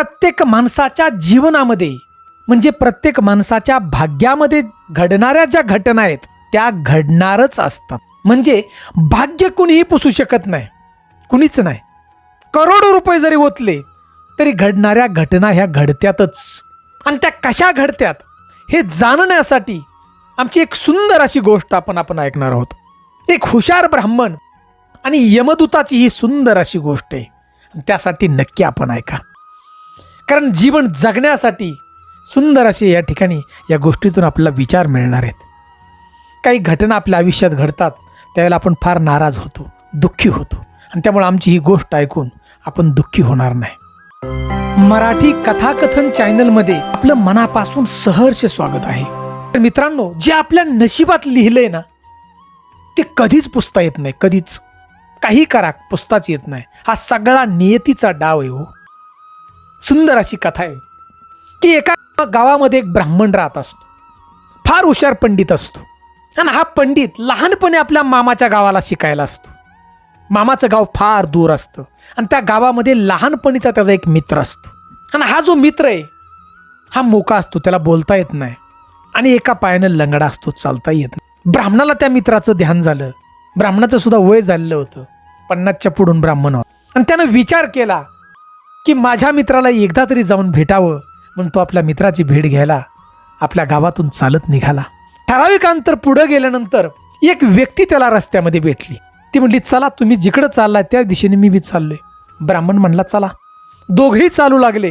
प्रत्येक माणसाच्या जीवनामध्ये म्हणजे प्रत्येक माणसाच्या भाग्यामध्ये घडणाऱ्या ज्या घटना आहेत त्या घडणारच असतात. म्हणजे भाग्य कुणीही पुसू शकत नाही कुणीच नाही. करोडो रुपये जरी ओतले तरी घडणाऱ्या घटना ह्या घडत्यातच. आणि त्या कशा घडत्यात हे जाणण्यासाठी आमची एक सुंदर अशी गोष्ट आपण आपण ऐकणार आहोत. एक हुशार ब्राह्मण आणि यमदूताची ही सुंदर अशी गोष्ट आहे. त्यासाठी नक्की आपण ऐका. कारण जीवन जगण्यासाठी सुंदर असे या ठिकाणी या गोष्टीतून आपल्याला विचार मिळणार आहेत. काही घटना आपल्या आयुष्यात घडतात त्यावेळेला आपण फार नाराज होतो दुःखी होतो. आणि त्यामुळे आमची ही गोष्ट ऐकून आपण दुःखी होणार नाही. मराठी कथाकथन चॅनलमध्ये आपलं मनापासून सहर्ष स्वागत आहे. तर मित्रांनो जे आपल्या नशिबात लिहिलंय ना ते कधीच पुसता येत नाही कधीच. काही करा पुसताच येत नाही. हा सगळा नियतीचा डाव आहे हो. सुंदर अशी कथा आहे की एका गावामध्ये एक ब्राह्मण राहत असतो. फार हुशार पंडित असतो. आणि हा पंडित लहानपणी आपल्या मामाच्या गावाला शिकायला असतो. मामाचं गाव फार दूर असतं. आणि त्या गावामध्ये लहानपणीचा त्याचा एक मित्र असतो. आणि हा जो मित्र आहे हा मोका असतो त्याला बोलता येत नाही. आणि एका पायानं लंगडा असतो चालता येत नाही. ब्राह्मणाला त्या मित्राचं ध्यान झालं. ब्राह्मणाचं सुद्धा वय झालेलं होतं. पन्नासच्या पुढून ब्राह्मण होतं. आणि त्यानं विचार केला की माझ्या मित्राला एकदा तरी जाऊन भेटावं म्हणून तो आपल्या मित्राची भेट घ्यायला आपल्या गावातून चालत निघाला. ठराविक अंतर पुढं गेल्यानंतर एक व्यक्ती त्याला रस्त्यामध्ये भेटली. ती म्हटली चला तुम्ही जिकडं चाललाय त्या दिशेने मी बी चाललोय. ब्राह्मण म्हणला चला. दोघेही चालू लागले.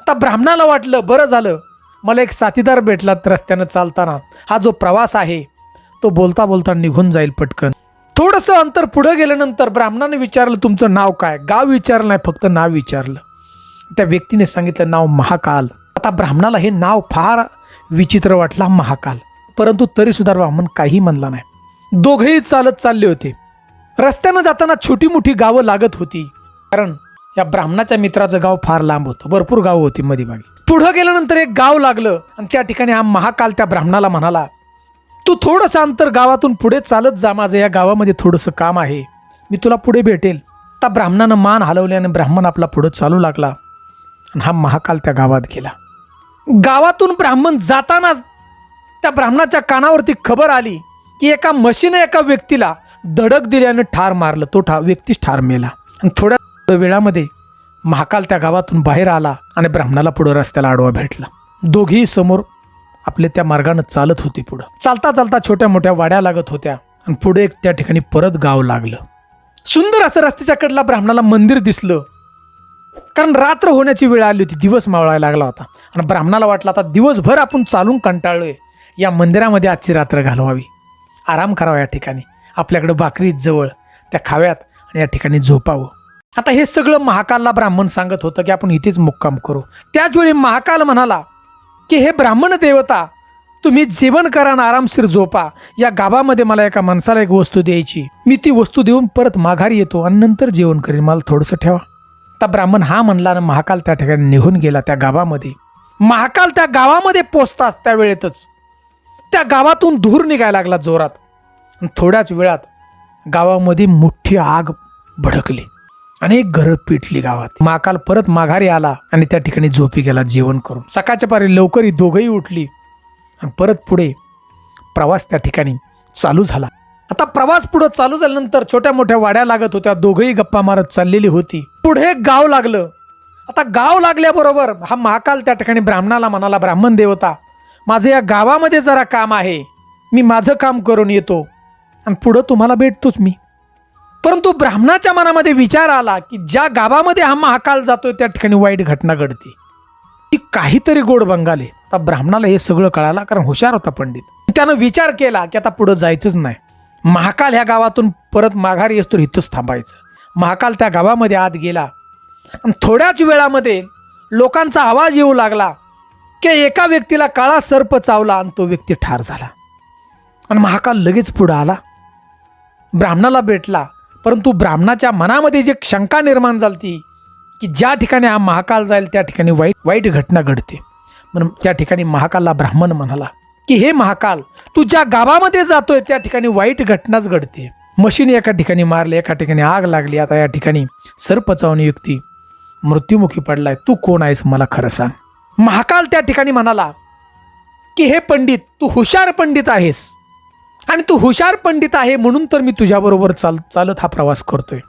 आता ब्राह्मणाला वाटलं बरं झालं. मला एक साथीदार भेटला रस्त्यानं चालताना. हा जो प्रवास आहे तो बोलता बोलता निघून जाईल पटकन. थोडंसं अंतर पुढं गेल्यानंतर ब्राह्मणाने विचारलं तुमचं नाव काय? गाव विचारलं नाही फक्त नाव विचारलं. त्या व्यक्तीने सांगितलं नाव महाकाल. आता ब्राह्मणाला हे नाव फार विचित्र वाटला महाकाल. परंतु तरीसुद्धा ब्राह्मण काही म्हणला नाही. दोघेही चालत चालले होते. रस्त्यानं जाताना छोटी मोठी गावं लागत होती. कारण या ब्राह्मणाच्या मित्राचं गाव फार लांब होतं. भरपूर गावं होती मधीमागे. पुढं गेल्यानंतर एक गाव लागलं आणि त्या ठिकाणी हा महाकाल त्या ब्राह्मणाला म्हणाला तू थोडंसं अंतर गावातून पुढे चालत जा माझं या गावामध्ये थोडंसं काम आहे. मी तुला पुढे भेटेल. आता ब्राह्मणानं मान हलवल्याने ब्राह्मण आपला पुढं चालू लागला. आणि हा महाकाल त्या गावात गेला. गावातून ब्राह्मण जातानाच त्या ब्राह्मणाच्या कानावरती खबर आली की एका मशीनं एका व्यक्तीला धडक दिल्यानं ठार मारलं. तो ठा व्यक्तीच ठार मेला. आणि थोड्या वेळामध्ये महाकाल त्या गावातून बाहेर आला आणि ब्राह्मणाला पुढं रस्त्याला आडवा भेटला. दोघेही समोर आपले त्या मार्गानं चालत होते पुढं. चालता चालता छोट्या मोठ्या वाड्या लागत होत्या आणि पुढे एक त्या ठिकाणी परत गाव लागलं. सुंदर असं रस्त्याच्या कडला ब्राह्मणाला मंदिर दिसलं. कारण रात्र होण्याची वेळ आली होती दिवस मावळायला लागला होता. आणि ब्राह्मणाला वाटलं आता दिवसभर आपण चालून कंटाळलोय. या मंदिरामध्ये आजची रात्र घालवावी. आराम करावा या ठिकाणी. आपल्याकडं भाकरी जवळ त्या खाव्यात आणि या ठिकाणी झोपावं. आता हे सगळं महाकालला ब्राह्मण सांगत होतं की आपण इथेच मुक्काम करू. त्याच वेळी महाकाल म्हणाला की हे ब्राह्मण देवता तुम्ही जेवण करा आणि आरामशीर झोपा. या गावामध्ये मला एका माणसाला एक वस्तू द्यायची. मी ती वस्तू देऊन परत माघारी येतो आणि नंतर जेवण करीन. मला थोडंसं ठेवा. आता ब्राह्मण हा म्हणला आणि महाकाल त्या ठिकाणी निघून गेला त्या गावामध्ये महाकाल त्या गावामध्ये पोचताच त्या वेळेतच. त्या गावातून धूर निघायला लागला जोरात. थोड्याच वेळात गावामध्ये मोठी आग भडकली. अनेक घरं पेटली गावात. महाकाल परत माघारी आला आणि त्या ठिकाणी झोपी गेला जेवण करून. सकाळच्या पारी लवकर ही दोघंही उठली आणि परत पुढे प्रवास त्या ठिकाणी चालू झाला. आता प्रवास पुढे चालू झाल्यानंतर छोट्या मोठ्या वाड्या लागत होत्या. दोघंही गप्पा मारत चाललेली होती. पुढे गाव लागलं. आता गाव लागल्याबरोबर हा महाकाल त्या ठिकाणी ब्राह्मणाला म्हणाला ब्राह्मण देवता माझं या गावामध्ये जरा काम आहे. मी माझं काम करून येतो आणि पुढं तुम्हाला भेटतोच मी. परंतु ब्राह्मणाच्या मनामध्ये विचार आला की ज्या गावामध्ये हा महाकाल जातोय त्या ठिकाणी वाईट घटना घडते. ती काहीतरी गोड बंगाले. आता ब्राह्मणाला हे सगळं कळालं कारण हुशार होता पंडित. त्यानं विचार केला की आता पुढं जायचंच नाही. महाकाल ह्या गावातून परत माघारी येतो इथंच थांबायचं. महाकाल त्या गावामध्ये आत गेला. आणि थोड्याच वेळामध्ये लोकांचा आवाज येऊ लागला की एका व्यक्तीला काळा सर्प चावला आणि तो व्यक्ती ठार झाला. आणि महाकाल लगेच पुढं आला. ब्राह्मणाला भेटला. परंतु ब्राह्मणाच्या मनामध्ये जे शंका निर्माण झाली की ज्या ठिकाणी हा महाकाल जाईल त्या ठिकाणी वाईट वाईट घटना घडते. म्हणून त्या ठिकाणी महाकालला ब्राह्मण म्हणाला की हे महाकाल तू ज्या गावामध्ये जातोय त्या ठिकाणी वाईट घटनाच घडते. मशीन एका ठिकाणी मारली एका ठिकाणी आग लागली. आता या ठिकाणी सर्प युक्ती मृत्युमुखी पडलाय. तू कोण आहेस मला खरं सांग. महाकाल त्या ठिकाणी म्हणाला की हे पंडित तू हुशार पंडित आहेस. आणि तू हुशार पंडित आहे म्हणून तर मी तुझ्याबरोबर चाल चालत हा प्रवास करतोय.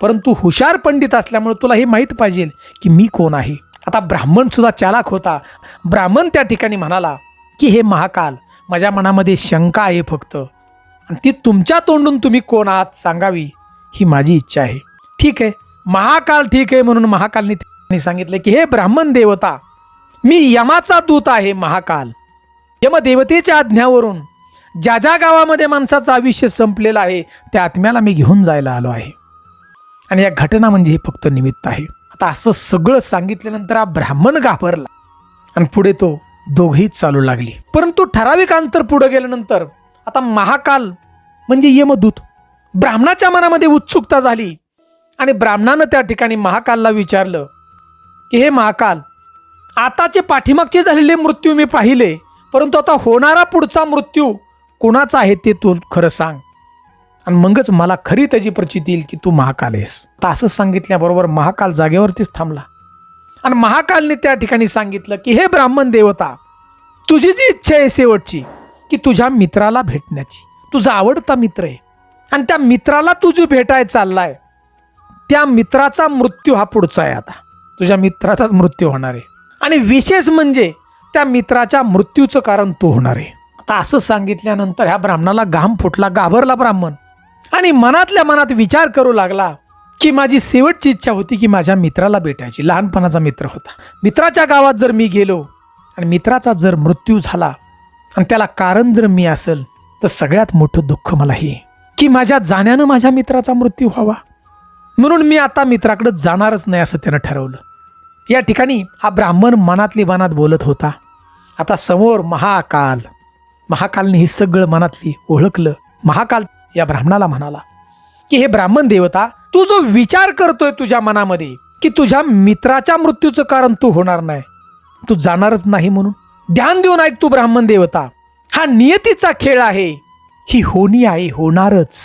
परंतु हुशार पंडित असल्यामुळे तुला हे माहीत पाहिजे की मी कोण आहे. आता ब्राह्मण सुद्धा चालाक होता. ब्राह्मण त्या ठिकाणी म्हणाला की हे महाकाल माझ्या मनामध्ये शंका आहे फक्त. आणि ती तुमच्या तोंडून तुम्ही कोण आहात सांगावी ही माझी इच्छा आहे. ठीक आहे. महाकाल ठीक आहे म्हणून महाकालने त्यांनी सांगितलं की हे ब्राह्मण देवता मी यमाचा दूत आहे महाकाल. यमदेवतेच्या आज्ञावरून ज्या ज्या गावामध्ये माणसाचं आयुष्य संपलेलं आहे त्या आत्म्याला मी घेऊन जायला आलो आहे. आणि या घटना म्हणजे हे फक्त निमित्त आहे. आता असं सगळं सांगितल्यानंतर हा ब्राह्मण घाबरला. आणि पुढे तो दोघेही चालू लागली. परंतु ठराविक अंतर पुढे गेल्यानंतर आता महाकाल म्हणजे यमदूत ब्राह्मणाच्या मनामध्ये उत्सुकता झाली. आणि ब्राह्मणानं त्या ठिकाणी महाकालला विचारलं की हे महाकाल आताचे पाठीमागचे झालेले मृत्यू मी पाहिले परंतु आता होणारा पुढचा मृत्यू कोणाचं आहे ते तू खरं सांग. आणि मगच मला खरी त्याची प्रचिती येईल की तू महाकाल आहेस. तर असं सांगितल्याबरोबर महाकाल जागेवरतीच थांबला. आणि महाकालने त्या ठिकाणी सांगितलं की हे ब्राह्मण देवता तुझी जी इच्छा आहे शेवटची की तुझ्या मित्राला भेटण्याची. तुझा आवडता मित्र आहे. आणि त्या मित्राला तू जो भेटाय चाललाय त्या मित्राचा मृत्यू हा पुढचा आहे आता. तुझ्या मित्राचाच मृत्यू होणार आहे. आणि विशेष म्हणजे त्या मित्राच्या मृत्यूचं कारण तू होणार आहे. आता असं सांगितल्यानंतर ह्या ब्राह्मणाला घाम फुटला घाबरला ब्राह्मण. आणि मनातल्या मनात विचार करू लागला की माझी शेवटची इच्छा होती की माझ्या मित्राला भेटायची. लहानपणाचा मित्र होता. मित्राच्या गावात जर मी गेलो आणि मित्राचा जर मृत्यू झाला आणि त्याला कारण जर मी असेल तर सगळ्यात मोठं दुःख मला हे की माझ्या जाण्यानं माझ्या मित्राचा मृत्यू व्हावा. म्हणून मी आता मित्राकडे जाणारच नाही असं त्यानं ठरवलं. या ठिकाणी हा ब्राह्मण मनातली मनात बोलत होता. आता समोर महाकाल. महाकालने हे सगळं मनातली ओळखलं. महाकाल या ब्राह्मणाला म्हणाला की हे ब्राह्मण देवता तू जो विचार करतोय तुझ्या मनामध्ये की तुझ्या मित्राच्या मृत्यूचं कारण तू होणार नाही तू जाणारच नाही म्हणून. ध्यान देऊन ऐक तू ब्राह्मण देवता हा नियतीचा खेळ आहे. ही होणी आहे होणारच.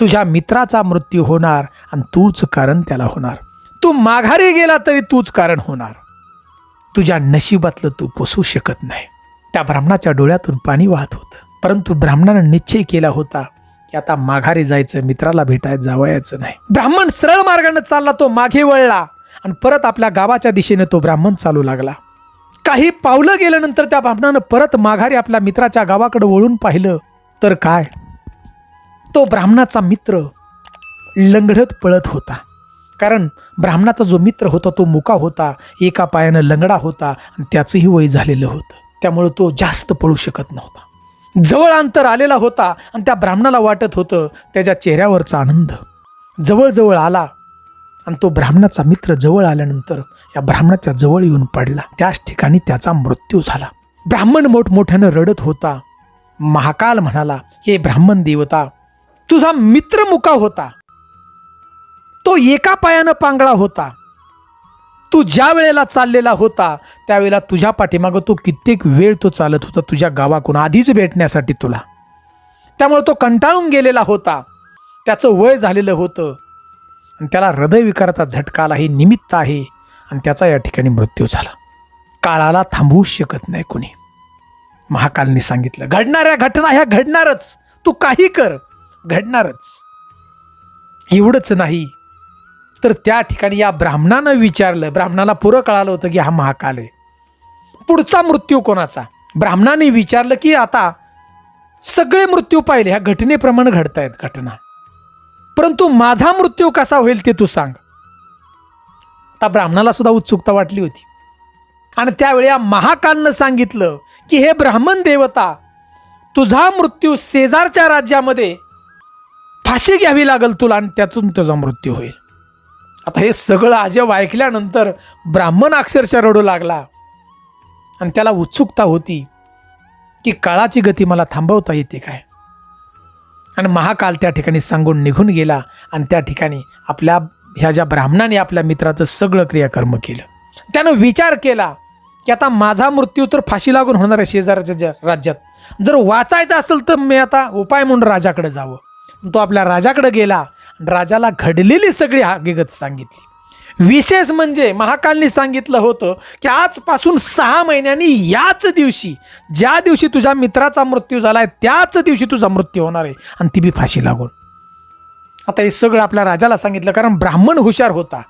तुझ्या मित्राचा मृत्यू होणार आणि तूच कारण त्याला होणार. तू माघारी गेला तरी तूच कारण होणार. तुझ्या नशिबातलं तू पोसू शकत नाही. त्या ब्राह्मणाच्या डोळ्यातून पाणी वाहत होतं. परंतु ब्राह्मणानं निश्चय केला होता की आता माघारी जायचं मित्राला भेटायचं जावयाचं नाही. ब्राह्मण सरळ मार्गाने चालला तो मागे वळला आणि परत आपल्या गावाच्या दिशेने तो ब्राह्मण चालू लागला. काही पावलं गेल्यानंतर त्या ब्राह्मणानं परत माघारी आपल्या मित्राच्या गावाकडे वळून पाहिलं. तर काय? तो ब्राह्मणाचा मित्र लंगडत पळत होता. कारण ब्राह्मणाचा जो मित्र होता तो मुका होता एका पायानं लंगडा होता आणि त्याचंही वय झालेलं होतं. त्यामुळं तो जास्त पळू शकत नव्हता. जवळ अंतर आलेला होता आणि त्या ब्राह्मणाला वाटत होतं त्याच्या चेहऱ्यावरचा आनंद. जवळजवळ आला आणि तो ब्राह्मणाचा मित्र जवळ आल्यानंतर या ब्राह्मणाच्या जवळ येऊन पडला. त्याच ठिकाणी त्याचा मृत्यू झाला. ब्राह्मण मोठमोठ्यानं रडत होता. महाकाल म्हणाला हे ब्राह्मण देवता तुझा मित्र मुका होता. तो एका पायानं पांगळा होता. तू ज्या वेळेला चाललेला होता त्यावेळेला तुझ्या पाठीमागं तो कित्येक वेळ तो चालत होता तुझ्या गावाकडून आधीच भेटण्यासाठी तुला. त्यामुळे तो कंटाळून गेलेला होता. त्याचं वय झालेलं होतं. आणि त्याला हृदयविकाराचा झटका आला हे निमित्त आहे आणि त्याचा या ठिकाणी मृत्यू झाला. काळाला थांबवू शकत नाही कोणी. महाकालने सांगितलं घडणाऱ्या घटना ह्या घडणारच. तू काही कर. घडणारच. एवढंच नाही. तर त्या ठिकाणी या ब्राह्मणानं विचारलं ब्राह्मणाला पुरं कळालं होतं की हा महाकाल आहे. पुढचा मृत्यू कोणाचा? ब्राह्मणाने विचारलं की आता सगळे मृत्यू पाहिले ह्या घटनेप्रमाणे आहेत घटना. परंतु माझा मृत्यू कसा होईल ते तू सांग. आता ब्राह्मणाला सुद्धा उत्सुकता वाटली होती. आणि त्यावेळी या महाकालनं सांगितलं की हे ब्राह्मण देवता तुझा मृत्यू शेजारच्या राज्यामध्ये फाशी घ्यावी लागल तुला आणि त्यातून तुझा मृत्यू होईल. आता हे सगळं अजब ऐकल्यानंतर ब्राह्मण अक्षरशः रडू लागला. आणि त्याला उत्सुकता होती की काळाची गती मला थांबवता येते काय? आणि महाकाल त्या ठिकाणी सांगून निघून गेला आणि त्या ठिकाणी आपल्या ह्या ज्या ब्राह्मणाने आपल्या मित्राचं सगळं क्रियाकर्म केलं. त्यानं विचार केला की आता माझा मृत्यू तर फाशी लागून होणार आहे शेजारच्या राज्यात. जर वाचायचं असेल तर मी आता उपाय म्हणून राजाकडे जावं. तो आपल्या राजाकडे गेला राजाला घडलेली सगळी हकीकत सांगितली. विशेष म्हणजे महाकालनी सांगितलं होतं की आजपासून सहा महिन्यांनी याच दिवशी ज्या दिवशी तुझ्या मित्राचा मृत्यू झाला आहे त्याच दिवशी तुझा मृत्यू होणार आहे आणि ती बी फाशी लागून. आता हे सगळं आपल्या राजाला सांगितलं कारण ब्राह्मण हुशार होता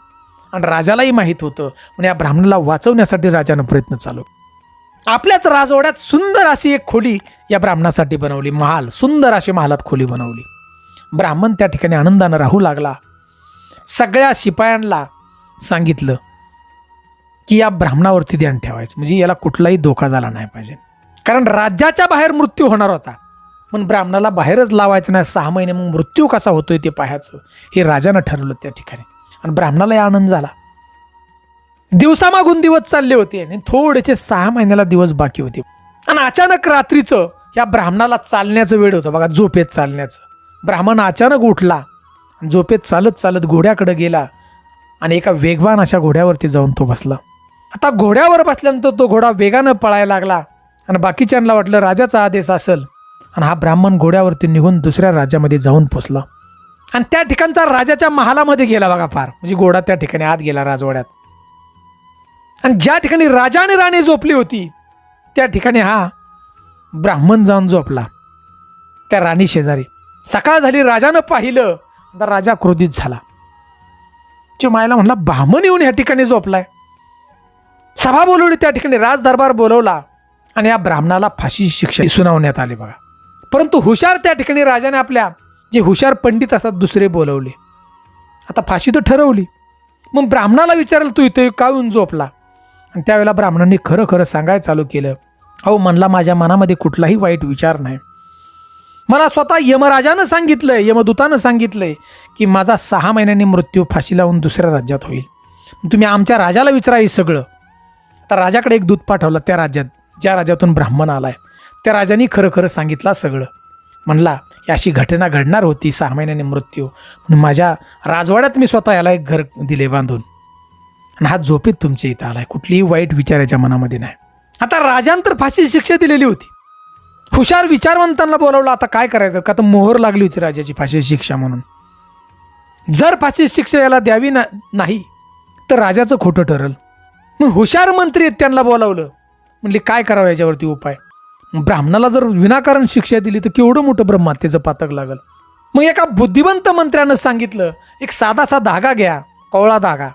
आणि राजालाही माहीत होतं. म्हणून या ब्राह्मणाला वाचवण्यासाठी राजानं प्रयत्न चालू. आपल्याच राजवाड्यात सुंदर अशी एक खोली या ब्राह्मणासाठी बनवली. महाल सुंदर अशी महालात खोली बनवली. ब्राह्मण त्या ठिकाणी आनंदानं राहू लागला. सगळ्या शिपायांना सांगितलं की या ब्राह्मणावरती ध्यान ठेवायचं. म्हणजे याला कुठलाही धोका झाला नाही पाहिजे. कारण राज्याच्या बाहेर मृत्यू होणार होता. पण ब्राह्मणाला बाहेरच लावायचं नाही. सहा महिने मग मृत्यू कसा होतोय ते पाहायचं. हे राजानं ठरवलं त्या ठिकाणी. आणि ब्राह्मणालाही आनंद झाला. दिवसामागून दिवस चालले होते. आणि थोडेसे सहा महिन्याला दिवस बाकी होते. आणि अचानक रात्रीचं या ब्राह्मणाला चालण्याचं वेळ होतं. बघा झोपेत चालण्याचं. ब्राह्मण अचानक उठला झोपेत चालत चालत घोड्याकडे गेला आणि एका वेगवान अशा घोड्यावरती जाऊन तो बसला. आता घोड्यावर बसल्यानंतर तो घोडा वेगानं पळायला लागला आणि बाकीच्यांना वाटलं राजाचा आदेश असेल. आणि हा ब्राह्मण घोड्यावरती निघून दुसऱ्या राज्यामध्ये जाऊन पोचला. आणि त्या ठिकाणचा राजाच्या महालामध्ये गेला बघा फार. म्हणजे घोडा त्या ठिकाणी आत गेला राजवाड्यात. आणि ज्या ठिकाणी राजा आणि राणी झोपली होती त्या ठिकाणी हा ब्राह्मण जाऊन झोपला. त्या राणी शेजारी. सकाळ झाली राजानं पाहिलं तर राजा क्रोधित झाला. ची मायला म्हणला ब्राह्मण येऊन या ठिकाणी झोपलाय. सभा बोलवली त्या ठिकाणी राजदरबार बोलवला आणि या ब्राह्मणाला फाशीची शिक्षा सुनावण्यात आली बघा. परंतु हुशार त्या ठिकाणी राजाने आपल्या जे हुशार पंडित असतात दुसरे बोलवले. आता फाशी तर ठरवली. मग ब्राह्मणाला विचारलं तू इथे का येऊन झोपला? आणि त्यावेळेला ब्राह्मणांनी खरं खरं सांगायला चालू केलं. अहो म्हणला माझ्या मनामध्ये कुठलाही वाईट विचार नाही. मला स्वतः यमराजानं सांगितलंय यमदूतानं सांगितलंय की माझा सहा महिन्यांनी मृत्यू फाशी लावून दुसऱ्या राज्यात होईल. तुम्ही आमच्या राजाला विचारा हे सगळं. आता राजाकडे एक दूत पाठवलं त्या राज्यात ज्या राज्यातून ब्राह्मण आलाय. त्या राजाने खरं खरं सांगितलं सगळं. म्हणला अशी घटना घडणार होती सहा महिन्याने मृत्यू. म्हणून माझ्या राजवाड्यात मी स्वतः याला एक घर दिले बांधून. आणि हा झोपेत तुमच्या इथं आलाय. कुठलीही वाईट विचार याच्या मनामध्ये नाही. आता राजांतर फाशीची शिक्षा दिलेली होती. हुशार विचारवंतांना बोलावलं आता काय करायचं? का तर मोहर लागली होती राजाची फाशीची शिक्षा म्हणून. जर फाशीची शिक्षा याला द्यावी ना नाही तर राजाचं खोटं ठरल. मग हुशार मंत्री आहेत त्यांना बोलावलं. म्हणले काय करावं याच्यावरती उपाय? मग ब्राह्मणाला जर विनाकारण शिक्षा दिली तर केवढं मोठं ब्रह्महत्येचं पातक लागल? मग एका बुद्धिवंत मंत्र्यानं सांगितलं एक साधासा धागा घ्या कवळा धागा.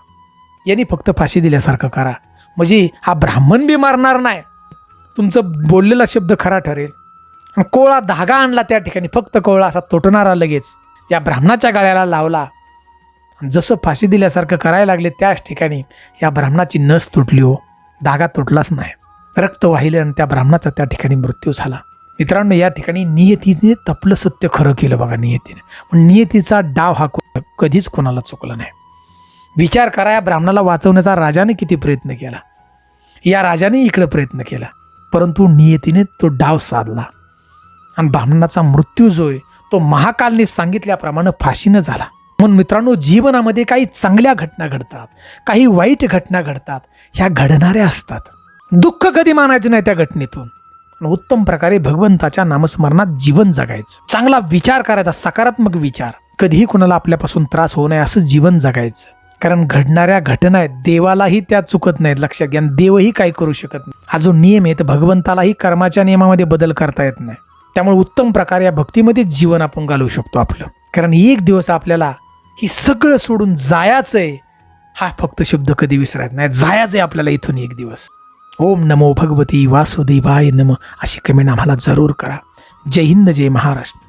यांनी फक्त फाशी दिल्यासारखं करा. म्हणजे हा ब्राह्मण बी मारणार नाही. तुमचं बोललेला शब्द खरा ठरेल. आणि कोळा धागा आणला त्या ठिकाणी. फक्त कोळा असा तुटणारा लगेच. या ब्राह्मणाच्या गाळ्याला लावला. आणि जसं फाशी दिल्यासारखं करायला लागले त्याच ठिकाणी या ब्राह्मणाची नस तुटली हो. धागा तुटलाच नाही. रक्त वाहिलं आणि त्या ब्राह्मणाचा त्या ठिकाणी मृत्यू झाला. मित्रांनो या ठिकाणी नियतीने तपलं सत्य खरं केलं बघा नियतीने. पण नियतीचा डाव हा कधीच कोणाला चुकला नाही. विचार करा या ब्राह्मणाला वाचवण्याचा राजाने किती प्रयत्न केला? या राजाने इकडं प्रयत्न केला. परंतु नियतीने तो डाव साधला. आणि ब्राह्मणाचा मृत्यू जो आहे तो महाकालने सांगितल्याप्रमाणे फाशीनं झाला. म्हणून मित्रांनो जीवनामध्ये काही चांगल्या घटना घडतात काही वाईट घटना घडतात ह्या घडणाऱ्या असतात. दुःख कधी मानायचं नाही त्या घटनेतून. उत्तम प्रकारे भगवंताच्या नामस्मरणात जीवन जगायचं. चांगला विचार करायचा सकारात्मक विचार. कधीही कुणाला आपल्यापासून त्रास होऊ नये असं जीवन जगायचं. कारण घडणाऱ्या घटना आहेत देवालाही त्या चुकत नाहीत लक्षात घ्या. देवही काही करू शकत नाही. हा जो नियम आहे तर भगवंतालाही कर्माच्या नियमामध्ये बदल करता येत नाही. त्यामुळे उत्तम प्रकारे या भक्तीमध्येच जीवन आपण घालवू शकतो आपलं. कारण एक दिवस आपल्याला ही सगळं सोडून जायचं आहे हा फक्त शब्द कधी विसरायचा नाही. जायचं आहे आपल्याला इथून एक दिवस. ओम नमो भगवती वासुदेवाय नम अशी कमेंट आम्हाला जरूर करा. जय हिंद जय महाराष्ट्र.